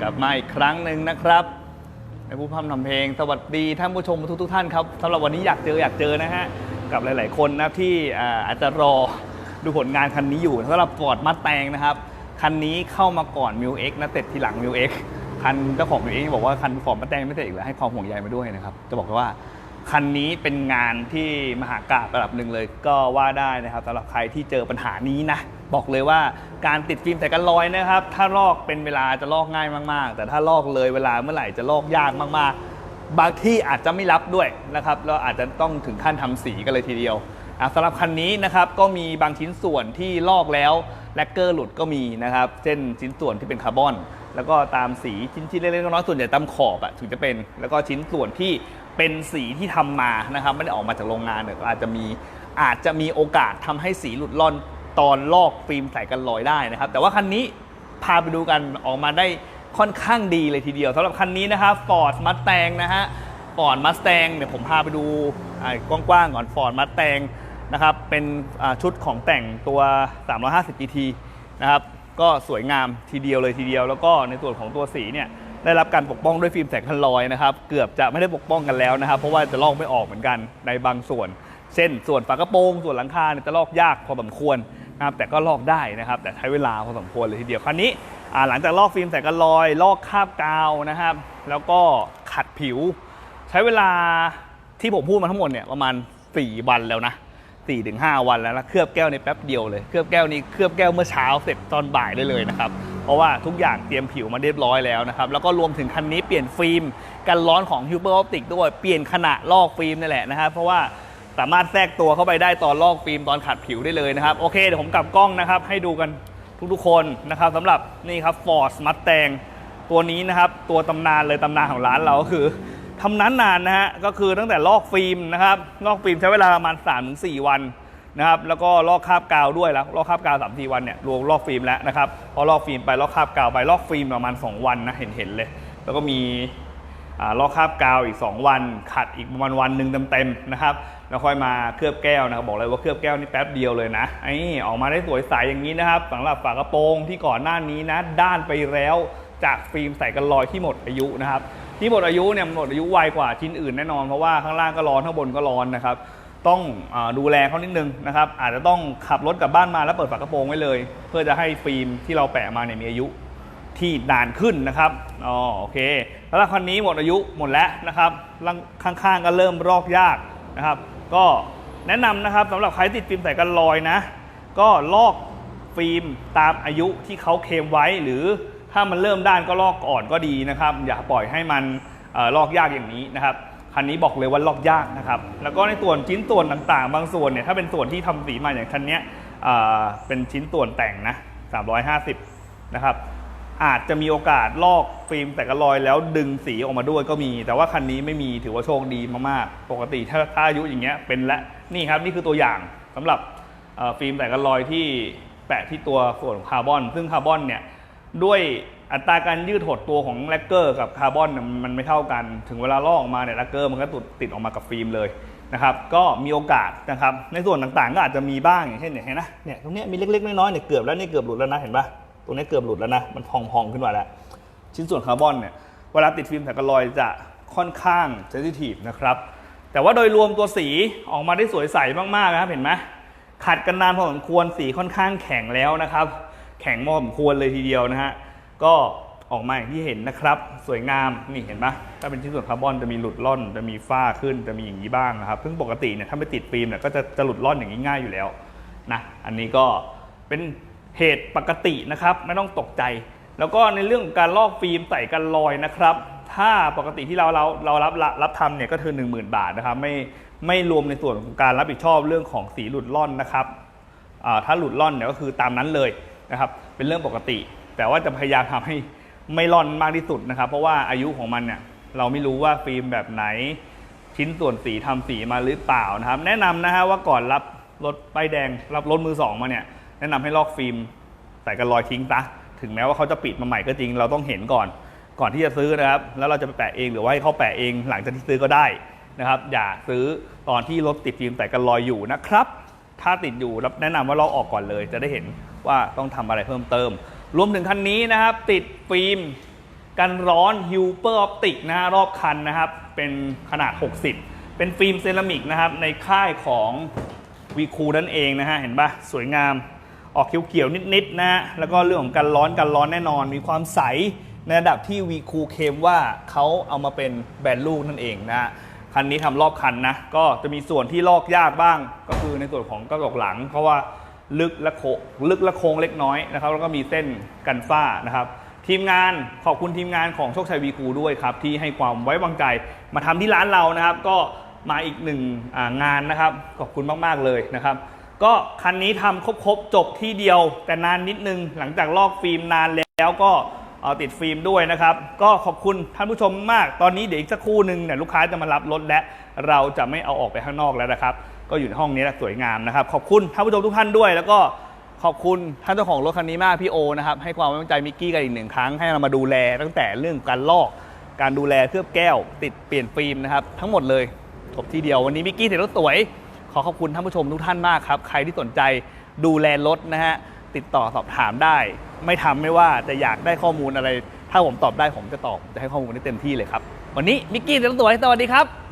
กลับมาอีกครั้งหนึ่งนะครับในผู้พำทำเพลง สวัสดีท่านผู้ชมทุกๆท่านครับสำหรับวันนี้อยากเจออยากเจอนะฮะกับหลาย ๆ คนนะที่อาจจะรอดูผลงานคันนี้อยู่สำหรับฟอร์ดมาแตงนะครับคันนี้เข้ามาก่อนมิวเอ็กนะเสร็จทีหลังมิวเอ็กคันเจ้าของมิวเอ็กบอกว่าคันฟอร์ดมาแตงไม่เสร็จอีกแล้วให้ความห่วงใยมาด้วยนะครับจะบอกเลยว่าคันนี้เป็นงานที่มหากราบระดับหนึ่งเลยก็ว่าได้นะครับสำหรับใครที่เจอปัญหานี้นะ บอกเลยว่าการติดฟิล์มใส่กันรอยนะครับ ถ้าลอกเป็นเวลาจะลอกง่ายมากๆ แต่ถ้าลอกเลยเวลาเมื่อไหร่จะลอกยากมากๆ บางที่อาจจะไม่รับด้วยนะครับแล้วอาจจะต้องถึงขั้นทำสีกันเลยทีเดียวสำหรับคันนี้นะครับก็มีบางชิ้นส่วนที่ลอกแล้วแลกเกอร์หลุดก็มีนะครับเช่นชิ้นส่วนที่เป็นคาร์บอน แล้วก็ตามสีชิ้นชิ้นเล็กๆน้อยๆส่วนใหญ่ตามขอบอะถึงจะเป็นแล้วก็ชิ้นส่วนที่เป็นสีที่ทำมานะครับไม่ได้ออกมาจากโรงงานเนี่ยอาจจะมีอาจจะมีโอกาสทำให้สีหลุดล่อน ตอนลอกฟิล์มใส่กันรอยได้นะครับ แต่ว่าคันนี้พาไปดูกันออกมาได้ค่อนข้างดีเลยทีเดียวสำหรับคันนี้นะครับ Ford Mustang นะฮะ Ford Mustang เดี๋ยวผมพาไปดูอ่ากว้างๆก่อน Ford Mustang นะครับ เป็นชุดของแต่งตัว 350 GT นะครับ ก็สวยงามทีเดียวเลยทีเดียว แล้วก็ในส่วนของตัวสีเนี่ยได้รับการปกป้องด้วยฟิล์มแสงคันลอยนะครับ เกือบจะไม่ได้ปกป้องกันแล้วนะครับ เพราะว่าจะลอกไม่ออกเหมือนกันในบางส่วน เช่น ส่วนฝากระโปรง ส่วนหลังคาเนี่ยจะลอกยากพอสมควร นะครับแต่ก็ลอกได้นะครับ แต่ใช้เวลาพอสมควรเลยทีเดียวคันนี้หลังจากลอกฟิล์มแสงกันลอย ลอกคราบกาวนะครับ แล้วก็ขัดผิว ใช้เวลาที่ผมพูดมาทั้งหมดเนี่ยประมาณ 4 วันแล้วนะ4ถึง5วันแล้วนะเคลือบแก้วในแป๊บเดียวเลยเคลือบแก้วนี้เคลือบแก้วเมื่อเช้าเสร็จตอนบ่ายได้เลยนะครับเพราะว่าทุกอย่างเตรียมผิวมาเรียบร้อยแล้วนะครับแล้วก็รวมถึงคันนี้เปลี่ยนฟิล์มกันร้อนของ h u b e r Optic ด้วยเปลี่ยนขนาดลอกฟิล์มนี่แหละนะครับเพราะว่า สามารถแทรกตัวเข้าไปได้ตอนลอกฟิล์มตอนขัดผิวได้เลยนะครับ โอเคเดี๋ยวผมกลับกล้องนะครับ ให้ดูกันทุกๆคนนะครับสำหรับนี่ครับ Ford Mustang ตัวนี้นะครับ ตัวตำนานเลยตำนานของร้านเราก็คือทำนั้นนานนะฮะก็คือตั้งแต่ลอกฟิล์มนะครับลอกฟิล์มใช้เวลาประมาณ 3-4 วันนะครับแล้วก็ลอกคราบกาวด้วยแล้วลอกคราบกาว3 4วันเนี่ยรวมลอกฟิล์มแล้วนะครับพอลอกฟิล์มไปลอกคราบกาวไปลอกฟิล์มประมาณ 2 วันนะเห็นเห็นเลย แล้วก็มี ลอกคราบกาวอีก 2 วัน ขัดอีกประมาณวันหนึ่งเต็มๆนะครับแล้วค่อยมาเคลือบแก้วนะครับบอกเลยว่าเคลือบแก้วนี่แป๊บเดียวเลยนะไอ้ออกมาได้สวยใสอย่างนี้นะครับสำหรับฝากระโปรงที่ก่อนหน้านี้นะด้านไปแล้วจากฟิล์มใส่กันรอยที่หมดอายุนะครับที่หมดอายุเนี่ยหมดอายุไวกว่าชิ้นอื่นแน่นอนเพราะว่าข้างล่างก็ร้อนข้างบนก็ร้อนนะครับต้องอดูแลเขานิดนึงนะครับอาจจะต้องขับรถกลับบ้านมาแล้วเปิดฝากระโปรงไว้เลย เพื่อจะให้ฟิล์มที่เราแปะมาเนี่ยมีอายุ ที่นานขึ้นนะครับอ๋อโอเค แล้วคันนี้หมดอายุหมดแล้วนะครับข้างๆก็เริ่มรอกยากนะครับ ก็แนะนำนะครับสำหรับใครติดฟิล์มใส่กันรอยนะ ก็ลอกฟิล์มตามอายุที่เขาเคลมไว้ หรือถ้ามันเริ่มด้านก็ลอกก่อนก็ดีนะครับ อย่าปล่อยให้มันออลอกยากอย่างนี้นะครับคันนี้บอกเลยว่าลอกยากนะครับ แล้วก็ในส่วนชิ้นส่วนต่างๆ บางส่วนเนี่ยถ้าเป็นส่วนที่ทำสีมาอย่างคันเนี้ยเเป็นชิ้นส่วนแต่งนะ350 นะครับ อาจจะมีโอกาสลอกฟิล์มแต่กระลอยแล้วดึงสีออกมาด้วยก็มี แต่ว่าคันนี้ไม่มีถือว่าโชคดีมากๆ ปกติถ้าถ้าอายุอย่างเงี้ยเป็นและนี่ครับนี่คือตัวอย่างสำหรับฟิล์มแต่กระลอยที่แปะที่ตัวส่วนของคาร์บอน ซึ่งคาร์บอนเนี่ยด้วยอัตราการยืดหดตัวของแลกเกอร์กับคาร์บอนมันไม่เท่ากัน ถึงเวลาลอกออกมาเนี่ยแลกเกอร์มันก็ติดติดออกมากับฟิล์มเลยนะครับ ก็มีโอกาสนะครับ ในส่วนต่างๆ ก็อาจจะมีบ้างอย่างเช่นเนี่ยเห็นนะเนี่ยตรงนี้มีเล็กๆน้อยๆเนี่ยเกือบแล้วนี่เกือบหลุดแล้วนะเห็นปะ ตรงนี้เกือบหลุดแล้วนะ มันพองๆขึ้นมาแล้ว ชิ้นส่วนคาร์บอนเนี่ย เวลาติดฟิล์มแผ่นกันรอยจะค่อนข้างเซนซิทีฟนะครับ แต่ว่าโดยรวมตัวสีออกมาได้สวยใสมากๆนะครับ เห็นไหมขัดกันนานพอสมควร สีค่อนข้างแข็งแล้วนะครับ แข็งพอสมควรเลยทีเดียวนะฮะ ก็ออกมาอย่างที่เห็นนะครับ สวยงาม นี่เห็นปะถ้าเป็นชิ้นส่วนคาร์บอนจะมีหลุดล่อน จะมีฝ้าขึ้น จะมีอย่างนี้บ้างนะครับ ซึ่งปกติเนี่ยถ้าไม่ติดฟิล์มเนี่ยก็จะจะหลุดล่อนอย่างนี้ง่ายอยู่แล้วนะ อันนี้ก็เป็น เหตุปกตินะครับ ไม่ต้องตกใจ แล้วก็ในเรื่องของการลอกฟิล์มใส่กันรอยนะครับ ถ้าปกติที่เราเราเรารับรับรับทำเนี่ยก็คือ 1 0,000 บาทนะครับ ไม่ไม่รวมในส่วนของการรับผิดชอบเรื่องของสีหลุดล่อนนะครับถ้าหลุดล่อนเนี่ยก็คือตามนั้นเลยนะครับ เป็นเรื่องปกติ แต่ว่าจะพยายามทำให้ไม่ล่อนมากที่สุดนะครับ เพราะว่าอายุของมันเนี่ยเราไม่รู้ว่าฟิล์มแบบไหนชิ้นส่วนสีทำสีมาหรือเปล่านะครับ แนะนำนะฮะว่าก่อนรับรถป้ายแดงรับรถมือสองมาเนี่ย แนะนำให้ลอกฟิล์มใส่กันรอยทิ้งซะถึงแม้ว่าเขาจะปิดมาใหม่ก็จริง เราต้องเห็นก่อน ก่อนที่จะซื้อนะครับ แล้วเราจะไปแปะเองหรือว่าให้เขาแปะเองหลังจากที่ซื้อก็ได้นะครับ อย่าซื้อตอนที่รถติดฟิล์มใส่กันรอยอยู่นะครับ ถ้าติดอยู่รับแนะนำว่าลอกออกก่อนเลย จะได้เห็นว่าต้องทำอะไรเพิ่มเติม รวมถึงคันนี้นะครับ ติดฟิล์มกันร้อนฮิวเปอร์ออปติกนะฮะรอบคันนะครับ เป็นขนาด 60 เป็นฟิล์มเซรามิกนะครับในค่ายของวีคูนั่นเองนะฮะเห็นปะสวยงาม ออกเขียวๆนิดๆนะฮะแล้วก็เรื่องของการร้อนการร้อนแน่นอน มีความใสในระดับที่วีคูเคมว่าเขาเอามาเป็นแบรนด์ลูกนั่นเองนะฮะคันนี้ทำรอบคันนะก็จะมีส่วนที่ลอกยากบ้าง ก็คือในส่วนของกระจกหลัง เพราะว่าลึกและโคลึกและโค้งเล็กน้อยนะครับแล้วก็มีเส้นกันฝ้านะครับทีมงานขอบคุณทีมงานของโชคชัยวีคูด้วยครับ ที่ให้ความไว้วางใจมาทำที่ร้านเรานะครับ ก็มาอีกหนึ่งงานนะครับ ขอบคุณมาก ๆ เลยนะครับ ก็คันนี้ทำครบๆ จบที่เดียว แต่นานนิดนึง หลังจากลอกฟิล์มนานแล้วก็ติดฟิล์มด้วยนะครับ ก็ขอบคุณท่านผู้ชมมาก ตอนนี้เดี๋ยวอีกสักครู่หนึ่งเนี่ยลูกค้าจะมารับรถและเราจะไม่เอาออกไปข้างนอกแล้วนะครับ ก็อยู่ในห้องนี้แหละสวยงามนะครับ ขอบคุณท่านผู้ชมทุกท่านด้วย แล้วก็ขอบคุณท่านเจ้าของรถคันนี้มากพี่โอนะครับให้ความไว้วางใจมิกกี้กันอีกหนึ่งครั้งให้เรามาดูแล ตั้งแต่เรื่องการลอก การดูแลเคลือบแก้ว ติดเปลี่ยนฟิล์มนะครับทั้งหมดเลยจบที่เดียววันนี้มิกกี้เสร็จรถสวย อขอบคุณท่านผู้ชมทุกท่านมากครับ ใครที่สนใจดูแลรถนะฮะ ติดต่อสอบถามได้ ไม่ทำไม่ว่าแต่อยากได้ข้อมูลอะไร ถ้าผมตอบได้ผมจะตอบ จะให้ข้อมูลได้เต็มที่เลยครับ วันนี้มิกกี้เสร็จรถสวยสวัสดีครับ